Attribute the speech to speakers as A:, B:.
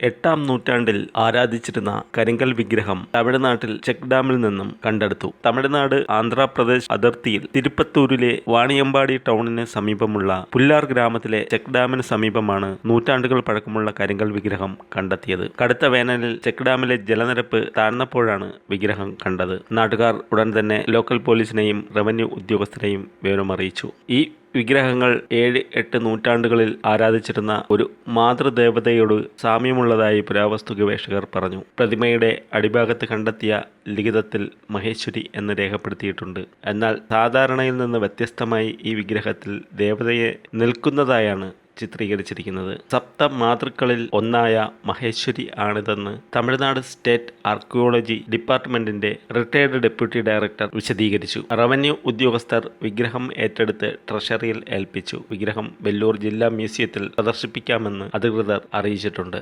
A: എട്ടാം നൂറ്റാണ്ടിൽ ആരാധിച്ചിരുന്ന കരിങ്കൽ വിഗ്രഹം തമിഴ്നാട്ടിൽ ചെക്ക് ഡാമിൽ നിന്നും കണ്ടെടുത്തു. തമിഴ്നാട് ആന്ധ്രാപ്രദേശ് അതിർത്തിയിൽ തിരുപ്പത്തൂരിലെ വാണിയമ്പാടി ടൗണിന് സമീപമുള്ള പുല്ലാർ ഗ്രാമത്തിലെ ചെക്ക് ഡാമിന് സമീപമാണ് നൂറ്റാണ്ടുകൾ പഴക്കമുള്ള കരിങ്കൽ വിഗ്രഹം കണ്ടെത്തിയത്. കടുത്ത വേനലിൽ ചെക്ക് ഡാമിലെ ജലനിരപ്പ് താഴ്ന്നപ്പോഴാണ് വിഗ്രഹം കണ്ടത്. നാട്ടുകാർ ഉടൻ തന്നെ ലോക്കൽ പോലീസിനെയും റവന്യൂ ഉദ്യോഗസ്ഥരെയും വിവരമറിയിച്ചു. ഈ വിഗ്രഹങ്ങൾ ഏഴ് എട്ട് നൂറ്റാണ്ടുകളിൽ ആരാധിച്ചിരുന്ന ഒരു മാതൃദേവതയോട് സാമ്യമുള്ളതായി പുരാവസ്തു ഗവേഷകർ പറഞ്ഞു. പ്രതിമയുടെ അടിഭാഗത്ത് കണ്ടെത്തിയ ലിഖിതത്തിൽ മഹേശ്വരി എന്ന് രേഖപ്പെടുത്തിയിട്ടുണ്ട്. എന്നാൽ സാധാരണയിൽ നിന്ന് വ്യത്യസ്തമായി ഈ വിഗ്രഹത്തിൽ ദേവതയെ നിൽക്കുന്നതായാണ് ചിത്രീകരിച്ചിരിക്കുന്നത്. സപ്ത മാതൃക്കളിൽ ഒന്നായ മഹേശ്വരി ആണിതെന്ന് തമിഴ്നാട് സ്റ്റേറ്റ് ആർക്കിയോളജി ഡിപ്പാർട്ട്മെന്റിന്റെ റിട്ടയർഡ് ഡെപ്യൂട്ടി ഡയറക്ടർ വിശദീകരിച്ചു. റവന്യൂ ഉദ്യോഗസ്ഥർ വിഗ്രഹം ഏറ്റെടുത്ത് ട്രഷറിയിൽ ഏൽപ്പിച്ചു. വിഗ്രഹം വെല്ലൂർ ജില്ലാ മ്യൂസിയത്തിൽ പ്രദർശിപ്പിക്കാമെന്ന് അധികൃതർ അറിയിച്ചിട്ടുണ്ട്.